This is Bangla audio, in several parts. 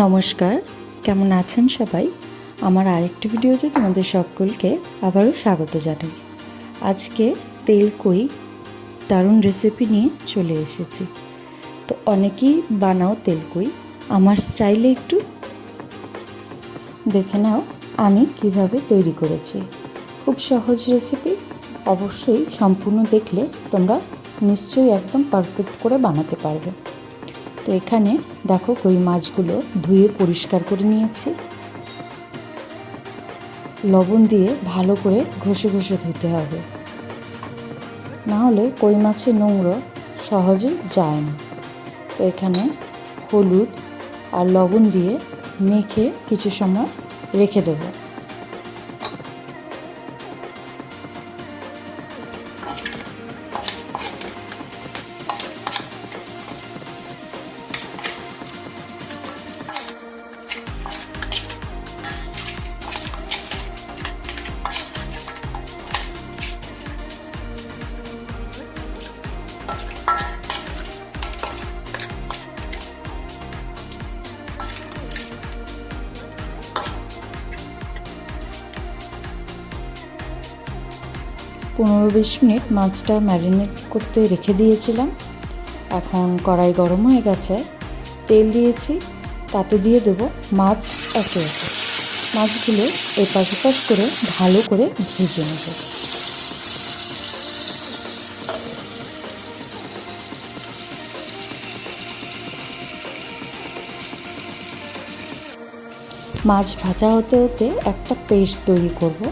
নমস্কার, কেমন আছেন সবাই? আমার আরেকটি ভিডিওতে তোমাদের সকলকে আবারও স্বাগত জানাই। আজকে তেল কই, দারুণ রেসিপি নিয়ে চলে এসেছি। তো অনেকেই বানাও তেল কই, আমার স্টাইলে একটু দেখে নাও আমি কীভাবে তৈরি করেছি। খুব সহজ রেসিপি অবশ্যই সম্পূর্ণ দেখলে তোমরা নিশ্চয়ই একদম পারফেক্ট করে বানাতে পারবে। তো এখানে দেখো কই মাছগুলো ধুয়ে পরিষ্কার করে নিয়েছি। লবণ দিয়ে ভালো করে ঘষে ঘষে ধুতে হবে। না হলে কই মাছের নোংরা সহজে যায় না। তো এখানে হলুদ আর লবণ দিয়ে মেখে কিছু সময় রেখে দেবো। পনেরো বিশ মিনিট মাছটা ম্যারিনেট করতে রেখে দিয়েছিলাম। এখন কড়াই গরম হয়ে গেছে। তেল দিয়েছি, তাতে দিয়ে দেব মাছ একে একে। মাছগুলো এপাশ ওপাশ করে ভালো করে ভেজে নেব। মাছ ভাজা হতে হতে একটা পেস্ট তৈরি করব।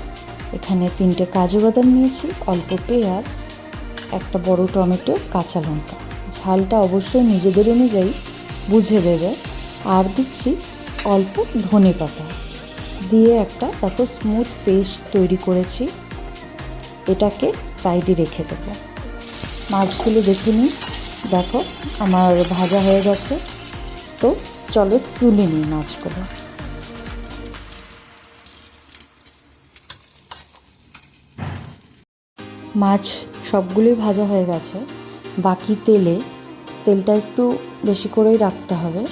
এখানে তিনটে কাজু বাদাম নিয়েছি, অল্প পেঁয়াজ, একটা বড় টমেটো, কাঁচা লঙ্কা। ঝালটা অবশ্যই নিজেদের অনুযায়ী বুঝে দেবে। আর দিচ্ছি অল্প ধনে পাতা। দিয়ে একটা তারপর স্মুথ পেস্ট তৈরি করেছি। এটাকে সাইডে রেখে দেবো। মাছগুলো দেখে নিই দেখো, আমার ভাজা হয়ে গেছে। তো চলো তুলে নিই মাছগুলো। মাছ সবগুলোই ভাজা হয়ে গেছে। বাকি তেলে, তেলটা একটু বেশি করেই রাখতে হবে।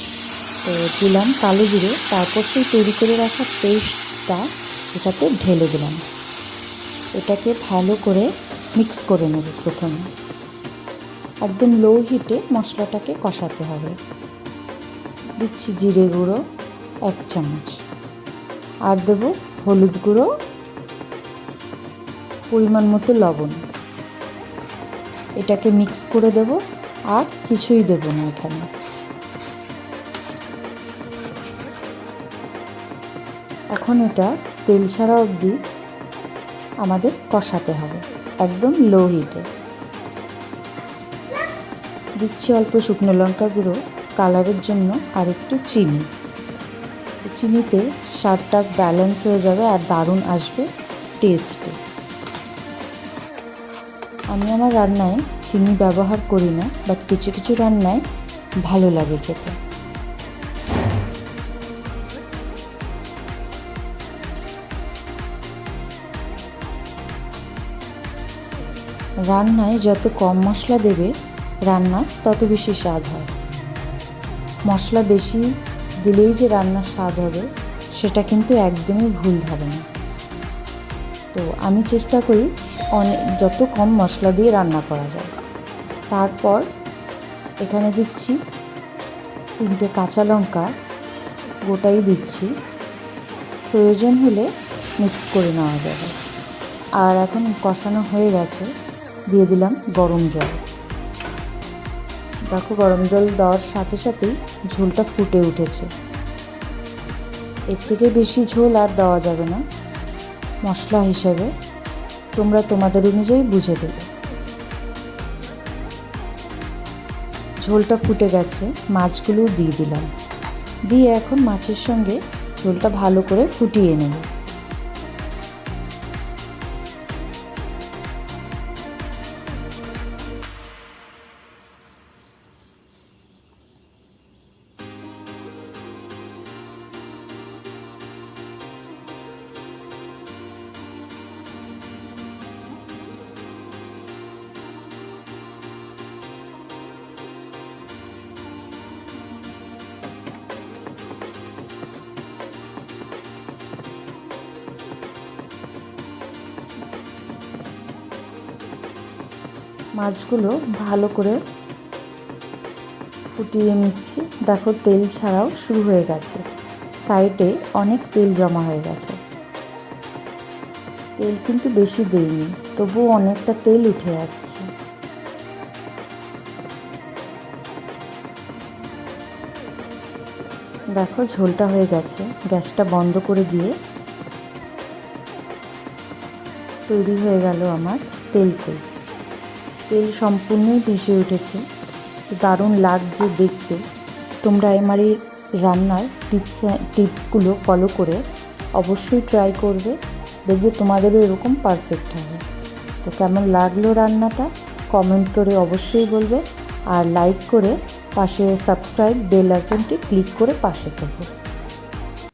তো দিলাম কালো জিরে, তারপর সেই তৈরি করে রাখা পেস্টটা এটাতে ঢেলে দিলাম। এটাকে ভালো করে মিক্স করে নেব প্রথমে। একদম লো হিটে মশলাটাকে কষাতে হবে। দিচ্ছি জিরে গুঁড়ো এক চামচ। আর দেবো হলুদ গুঁড়ো পরিমাণ মতো লবণ। এটাকে মিক্স করে দেব, আর কিছুই দেব না এখানে। এখন এটা তেল ছাড়া অবধি আমাদের কষাতে হবে, একদম লো হিটে দিচ্ছি অল্প শুকনো লঙ্কা গুঁড়ো, কালারের জন্য আর একটু চিনি। চিনিতে স্বাদটা ব্যালেন্স হয়ে যাবে আর দারুণ আসবে টেস্টে আমি আমার রান্নায় চিনি ব্যবহার করি না বাট কিছু কিছু রান্নায় ভালো লাগে খেতে। রান্নায় যত কম মশলা দেবে রান্না তত বেশি স্বাদ হয়। মশলা বেশি দিলেই যে রান্নার স্বাদ হবে, সেটা কিন্তু একদমই ভুল ধারণা তো আমি চেষ্টা করি অনেক যত কম মশলা দিয়ে রান্না করা যায়। তারপর এখানে দিচ্ছি তিনটে কাঁচা লঙ্কা, গোটাই দিচ্ছি। প্রয়োজন হলে মিক্স করে নেওয়া যাবে। আর এখন কষানো হয়ে গেছে, দিয়ে দিলাম গরম জল। দেখো গরম জল দেওয়ার সাথে সাথেই ঝোলটা ফুটে উঠেছে। এর থেকে বেশি ঝোল আর দেওয়া যাবে না। মশলা হিসেবে তোমরা তোমাদের অনুযায়ী বুঝে দেবে। ঝোলটা ফুটে গেছে মাছগুলো দিয়ে দিলাম। দিয়ে এখন মাছের সঙ্গে ঝোলটা ভালো করে ফুটিয়ে নেব। মাছগুলো ভালো করে ফুটিয়ে নিচ্ছি। দেখো, তেল ছাড়াও শুরু হয়ে গেছে। সাইডে অনেক তেল জমা হয়ে গেছে। তেল কিন্তু বেশি দেইনি, তবুও অনেকটা তেল উঠে আসছে। দেখো, ঝোলটা হয়ে গেছে। গ্যাসটা বন্ধ করে দিয়ে তৈরি হয়ে গেল আমার তেলকই তেল সম্পূর্ণই ভেসে উঠেছে। দারুণ লাগছে দেখতে। তোমরা আমার রান্নার টিপস, টিপসগুলো ফলো করে অবশ্যই ট্রাই করবে। দেখবে তোমাদেরও এরকম পারফেক্ট হবে। তো কেমন লাগল রান্নাটা? কমেন্ট করে অবশ্যই বলবে। আর লাইক করে পাশে সাবস্ক্রাইব বেল আইকনটি ক্লিক করে পাশে থাকবে